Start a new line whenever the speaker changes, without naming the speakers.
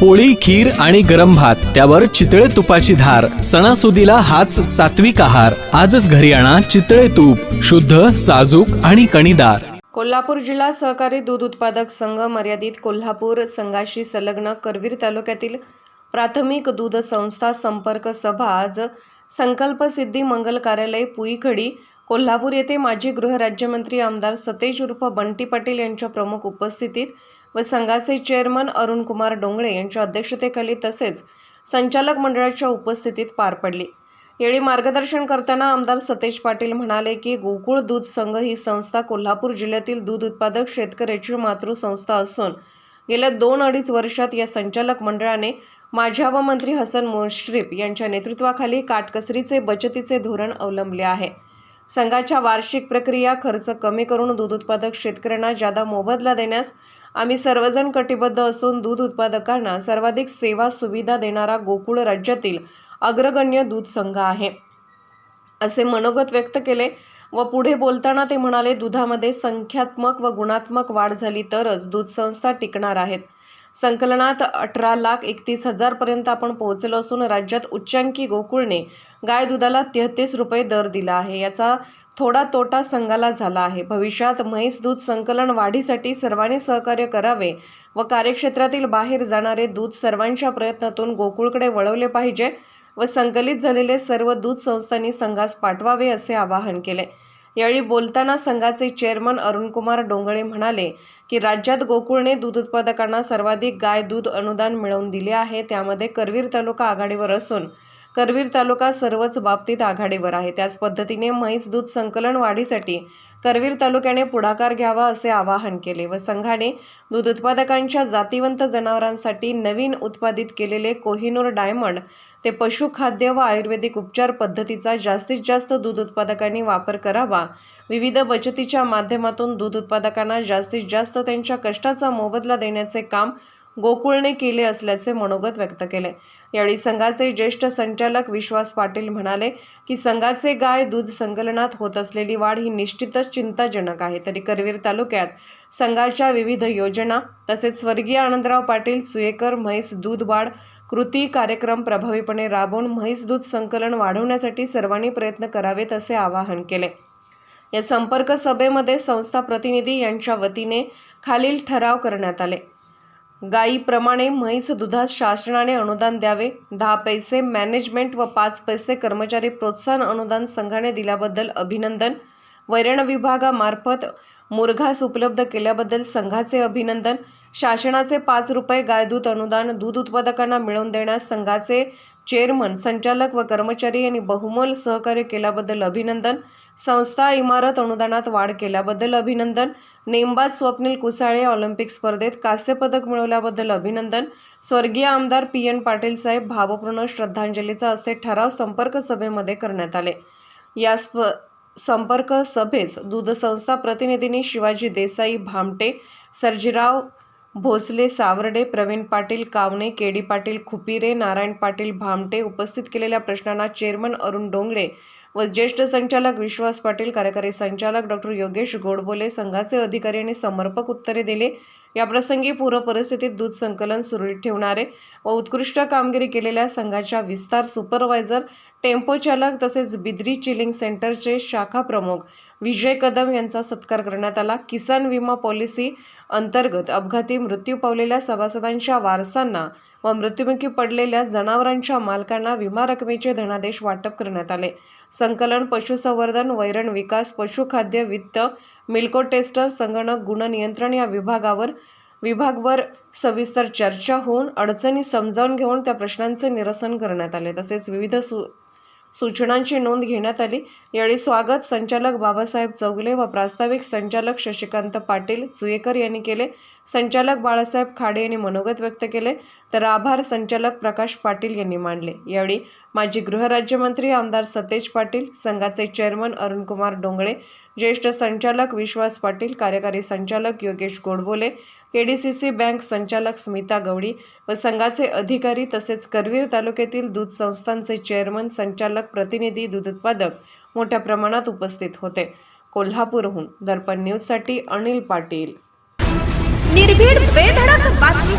पोळी खीर आणि गरम भात त्यावर चितळे तुपाची धार सणासुदीला हाच सात्विक आहार. आजच घरी आणा चितळे तूप शुद्ध साजूक आणि कणीदार.
कोल्हापूर जिल्हा सहकारी दूध उत्पादक संघ मर्यादित कोल्हापूर संघाशी संलग्न करवीर तालुक्यातील प्राथमिक दूध संस्था संपर्क सभा आज संकल्प सिद्धी मंगल कार्यालय पुईखडी कोल्हापूर येथे माजी गृहराज्यमंत्री आमदार सतेज उर्फ बंटी पाटील यांच्या प्रमुख उपस्थितीत व संघाचे चेअरमन अरुण कुमार डोंगळे यांच्या अध्यक्षतेखाली तसेच संचालक मंडळाच्या उपस्थितीत पार पडली. यावेळी मार्गदर्शन करताना आमदार सतेज पाटील म्हणाले की गोकुळ दूध संघ ही संस्था कोल्हापूर जिल्ह्यातील दूध उत्पादक शेतकऱ्याची मातृसंस्था असून गेल्या दोन अडीच वर्षात या संचालक मंडळाने माझ्या व मंत्री हसन मुश्रीफ यांच्या नेतृत्वाखाली काटकसरीचे बचतीचे धोरण अवलंबले आहे. संघाच्या वार्षिक प्रक्रिया खर्च कमी करून दूध उत्पादक शेतकऱ्यांना जादा मोबदला देण्यास आम्ही सर्वजण कटिबद्ध असून दूध उत्पादकांना सर्वाधिक सेवा सुविधा देणारा गोकुळ राज्यातील अग्रगण्य दूध संघ आहे. असे मनोगत व्यक्त केले व पुढे बोलताना ते म्हणाले दुधामध्ये संख्यात्मक व गुणात्मक वाढ झाली तरच दूध संस्था टिकणार आहेत. संकलनात अठरा लाख एकतीस हजारपर्यंत आपण पोहोचलो असून राज्यात उच्चांकी गोकुळने गाय दुधाला तेहतीस रुपये दर दिला आहे. याचा थोडा तोटा संघाला झाला आहे. भविष्यात म्हैस दूध संकलन वाढीसाठी सर्वांनी सहकार्य करावे व कार्यक्षेत्रातील बाहेर जाणारे दूध सर्वांच्या प्रयत्नातून गोकुळकडे वळवले पाहिजे व संकलित झालेले सर्व दूध संस्थांनी संघास पाठवावे असे आवाहन केले. यावेळी बोलताना संघाचे चेअरमन अरुणकुमार डोंगळे म्हणाले की राज्यात गोकुळने दूध उत्पादकांना सर्वाधिक गाय दूध अनुदान मिळवून दिले आहे. त्यामध्ये करवीर तालुका आघाडीवर असून करवीर तालुका सर्वच बाबतीत आघाडीवर आहे. त्याच पद्धतीने म्हैस दूध संकलन वाढीसाठी करवीर तालुक्याने पुढाकार घ्यावा असे आवाहन केले व संघाने दूध उत्पादकांच्या जातीवंत जनावरांसाठी नवीन उत्पादित केलेले कोहिनूर डायमंड ते पशुखाद्य व आयुर्वेदिक उपचार पद्धतीचा जास्तीत जास्त दूध उत्पादकांनी वापर करावा. विविध बचतीच्या माध्यमातून दूध उत्पादकांना जास्तीत जास्त त्यांच्या कष्टाचा मोबदला देण्याचे काम गोकुळने केले असल्याचे मनोगत व्यक्त केले. यावेळी संघाचे ज्येष्ठ संचालक विश्वास पाटील म्हणाले की संघाचे गाय दूध संकलनात होत असलेली वाढ ही निश्चितच चिंताजनक आहे. तरी करवीर तालुक्यात संघाच्या विविध योजना तसेच स्वर्गीय आनंदराव पाटील सुयेकर म्हैस दूध वाढ कृती कार्यक्रम प्रभावीपणे राबवून म्हैस दूध संकलन वाढवण्यासाठी सर्वांनी प्रयत्न करावेत असे आवाहन केले. या संपर्क सभेमध्ये संस्था प्रतिनिधी यांच्या वतीने खालील ठराव करण्यात आले. गायीप्रमाणे म्हैस दुधास शासनाने अनुदान द्यावे. दहा पैसे मॅनेजमेंट व पाच पैसे कर्मचारी प्रोत्साहन अनुदान संघाने दिल्याबद्दल अभिनंदन. वैरण विभागामार्फत मुरघास उपलब्ध केल्याबद्दल संघाचे अभिनंदन. शासनाचे पाच रुपये गायदूत अनुदान दूध उत्पादकांना मिळवून देण्यास संघाचे चेअरमन संचालक व कर्मचारी यांनी बहुमोल सहकार्य केल्याबद्दल अभिनंदन. संस्था इमारत अनुदानात वाढ केल्याबद्दल अभिनंदन. नेमबाज स्वप्नील कुसाळे ऑलिम्पिक स्पर्धेत कांस्यपदक मिळवल्याबद्दल अभिनंदन. स्वर्गीय आमदार पी. एन. पाटील साहेब भावपूर्ण श्रद्धांजलीचा असे ठराव संपर्क सभेमध्ये करण्यात आले. या स्प संपर्क सभेस दूध संस्था प्रतिनिधींनी शिवाजी देसाई भामटे सर्जीराव भोसले सावर्डे प्रवीण पाटील कावणे केडी पाटील खुपिरे नारायण पाटील भामटे उपस्थित केलेल्या प्रश्नांना चेअरमन अरुण डोंगळे व ज्येष्ठ संचालक विश्वास पाटील कार्यकारी संचालक डॉक्टर योगेश गोडबोले संघाचे अधिकारी यांनी समर्पक उत्तरे दिले. याप्रसंगी पूर्व परिस्थितीत दूध संकलन सुरळीत ठेवणारे व उत्कृष्ट कामगिरी केलेल्या संघाच्या विस्तार सुपरवायझर टेम्पो चालक तसेच बिद्री चिलिंग सेंटरचे शाखा प्रमुख विजय कदम यांचा सत्कार करण्यात आला. किसान विमा पॉलिसी अंतर्गत अपघाती मृत्यू पावलेल्या सभासदांच्या वारसांना व मृत्युमुखी पडलेल्या जनावरांच्या मालकांना विमा रकमेचे धनादेश वाटप करण्यात आले. संकलन पशुसंवर्धन वैरण विकास पशुखाद्य वित्त मिल्को टेस्टर संगणक गुणनियंत्रण या विभागावर विभागवर सविस्तर चर्चा होऊन अडचणी समजावून घेऊन त्या प्रश्नांचे निरसन करण्यात आले. तसेच विविध सु सूचनांची नोंद घेण्यात आली. यावेळी स्वागत संचालक बाबासाहेब चौगले व प्रास्ताविक संचालक शशिकांत पाटील सुयेकर यांनी केले. संचालक बाळासाहेब खाडे यांनी मनोगत व्यक्त केले. तर आभार संचालक प्रकाश पाटील यांनी मांडले यावेळी माजी गृहराज्यमंत्री आमदार सतेज पाटील संघाचे चेअरमन अरुणकुमार डोंगळे ज्येष्ठ संचालक विश्वास पाटील कार्यकारी संचालक योगेश गोडबोले केडीसीसी बँक संचालक स्मिता गवडी व संघाचे अधिकारी तसेच करवीर तालुक्यातील दूध संस्थांचे चेअरमन संचालक प्रतिनिधी दूध उत्पादक मोठ्या प्रमाणात उपस्थित होते. कोल्हापूरहून दर्पण न्यूजसाठी अनिल पाटील.
निर्भीड बेधडक बातमीसाठी